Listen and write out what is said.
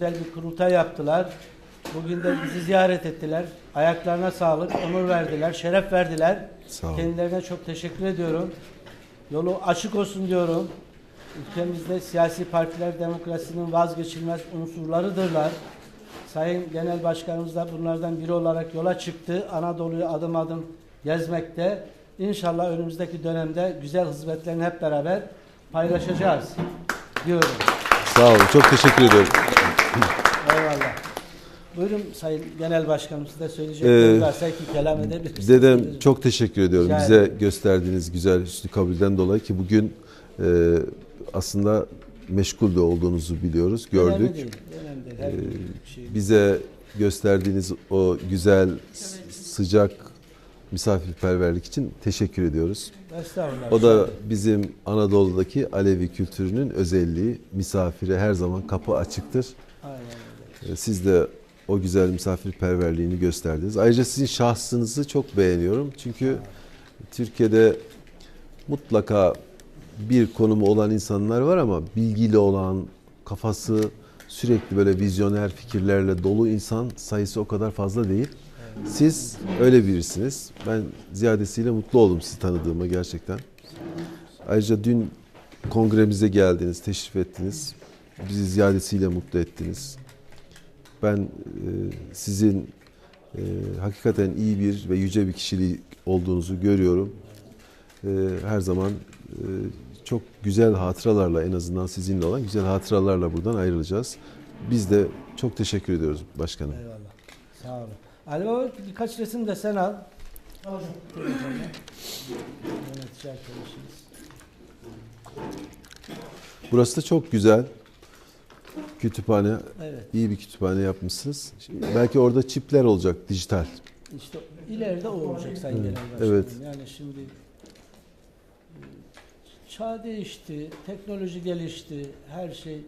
güzel bir kurultay yaptılar. Bugün de bizi ziyaret ettiler. Ayaklarına sağlık, onur verdiler, şeref verdiler. Sağ olun. Kendilerine çok teşekkür ediyorum. Yolu açık olsun diyorum. Ülkemizde siyasi partiler demokrasinin vazgeçilmez unsurlarıdırlar. Sayın Genel Başkanımız da bunlardan biri olarak yola çıktı. Anadolu'yu adım adım gezmekte. İnşallah önümüzdeki dönemde güzel hizmetlerini hep beraber paylaşacağız diyorum. Sağ olun. Çok teşekkür ediyorum. Eyvallah. Buyurun Sayın Genel Başkanım size söyleyecekleriniz Ee, varsa kelam edebilirsiniz. Dedem çok teşekkür ediyorum Rica bize ederim. gösterdiğiniz güzel hüsnü kabulden dolayı ki bugün e, aslında meşgul de olduğunuzu biliyoruz, Önemli gördük. değil, önemli değil. Her bir şey. Bize gösterdiğiniz o güzel, sıcak misafirperverlik için teşekkür ediyoruz. O da bizim Anadolu'daki Alevi kültürünün özelliği. Misafire her zaman kapı açıktır. Aynen öyle. Siz de o güzel misafirperverliğini gösterdiniz. Ayrıca sizin şahsınızı çok beğeniyorum. Çünkü Türkiye'de mutlaka bir konumu olan insanlar var ama bilgili olan, kafası sürekli böyle vizyoner fikirlerle dolu insan sayısı o kadar fazla değil. Siz öyle birisiniz. Ben ziyadesiyle mutlu oldum sizi tanıdığıma gerçekten. Ayrıca dün kongremize geldiniz, teşrif ettiniz. Bizi ziyadesiyle mutlu ettiniz. Ben e, sizin e, hakikaten iyi bir ve yüce bir kişiliği olduğunuzu görüyorum. E, her zaman e, çok güzel hatıralarla en azından sizinle olan güzel hatıralarla buradan ayrılacağız. Biz de çok teşekkür ediyoruz başkanım. Eyvallah. Sağ olun. Ali Baba birkaç resim de sen al. Yönetici arkadaşımız. Burası da çok güzel. Kütüphane, Evet. iyi bir kütüphane yapmışsınız. Şimdi belki orada çipler olacak dijital. İşte ileride o olacak Sayın Genel Başkanım. Evet. Yani şimdi e, çağ değişti, teknoloji gelişti, her şey